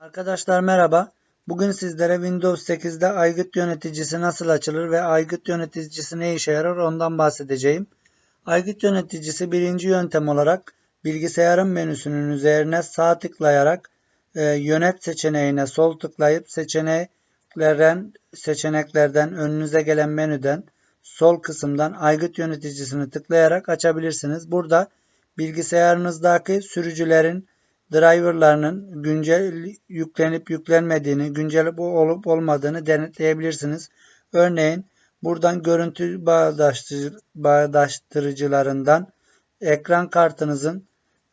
Arkadaşlar merhaba. Bugün sizlere Windows 8'de aygıt yöneticisi nasıl açılır ve aygıt yöneticisi ne işe yarar ondan bahsedeceğim. Aygıt yöneticisi birinci yöntem olarak bilgisayarın menüsünün üzerine sağ tıklayarak e, yönet seçeneğine sol tıklayıp seçeneklerden seçeneklerden önünüze gelen menüden sol kısımdan aygıt yöneticisini tıklayarak açabilirsiniz. Burada bilgisayarınızdaki sürücülerin driverlarının güncel yüklenip yüklenmediğini, güncel olup olmadığını denetleyebilirsiniz. Örneğin buradan görüntü bağdaştırıcı, bağdaştırıcılarından ekran kartınızın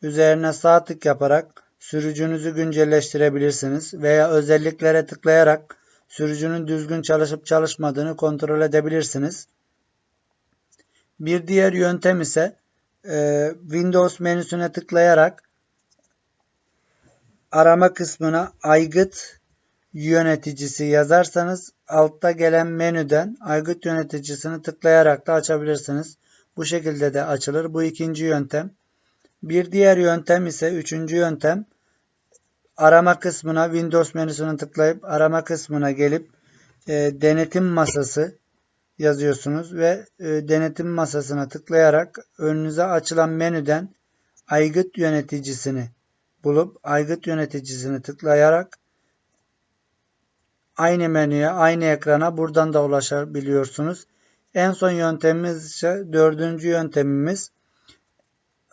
üzerine sağ tık yaparak sürücünüzü güncelleştirebilirsiniz veya özelliklere tıklayarak sürücünün düzgün çalışıp çalışmadığını kontrol edebilirsiniz. Bir diğer yöntem ise Windows menüsüne tıklayarak arama kısmına aygıt yöneticisi yazarsanız altta gelen menüden aygıt yöneticisini tıklayarak da açabilirsiniz. Bu şekilde de açılır. Bu ikinci yöntem. Bir diğer yöntem ise üçüncü yöntem. Arama kısmına Windows menüsünü tıklayıp arama kısmına gelip e, denetim masası yazıyorsunuz ve e, denetim masasına tıklayarak önünüze açılan menüden aygıt yöneticisini bulup aygıt yöneticisini tıklayarak aynı menüye, aynı ekrana buradan da ulaşabiliyorsunuz. En son yöntemimiz ise dördüncü yöntemimiz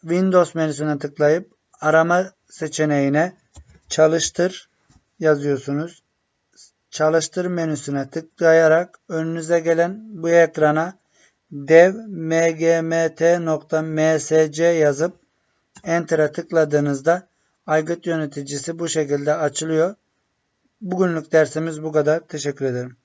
Windows menüsüne tıklayıp arama seçeneğine çalıştır yazıyorsunuz. Çalıştır menüsüne tıklayarak önünüze gelen bu ekrana dev mgmt.msc yazıp Enter'a tıkladığınızda aygıt yöneticisi bu şekilde açılıyor. Bugünlük dersimiz bu kadar. Teşekkür ederim.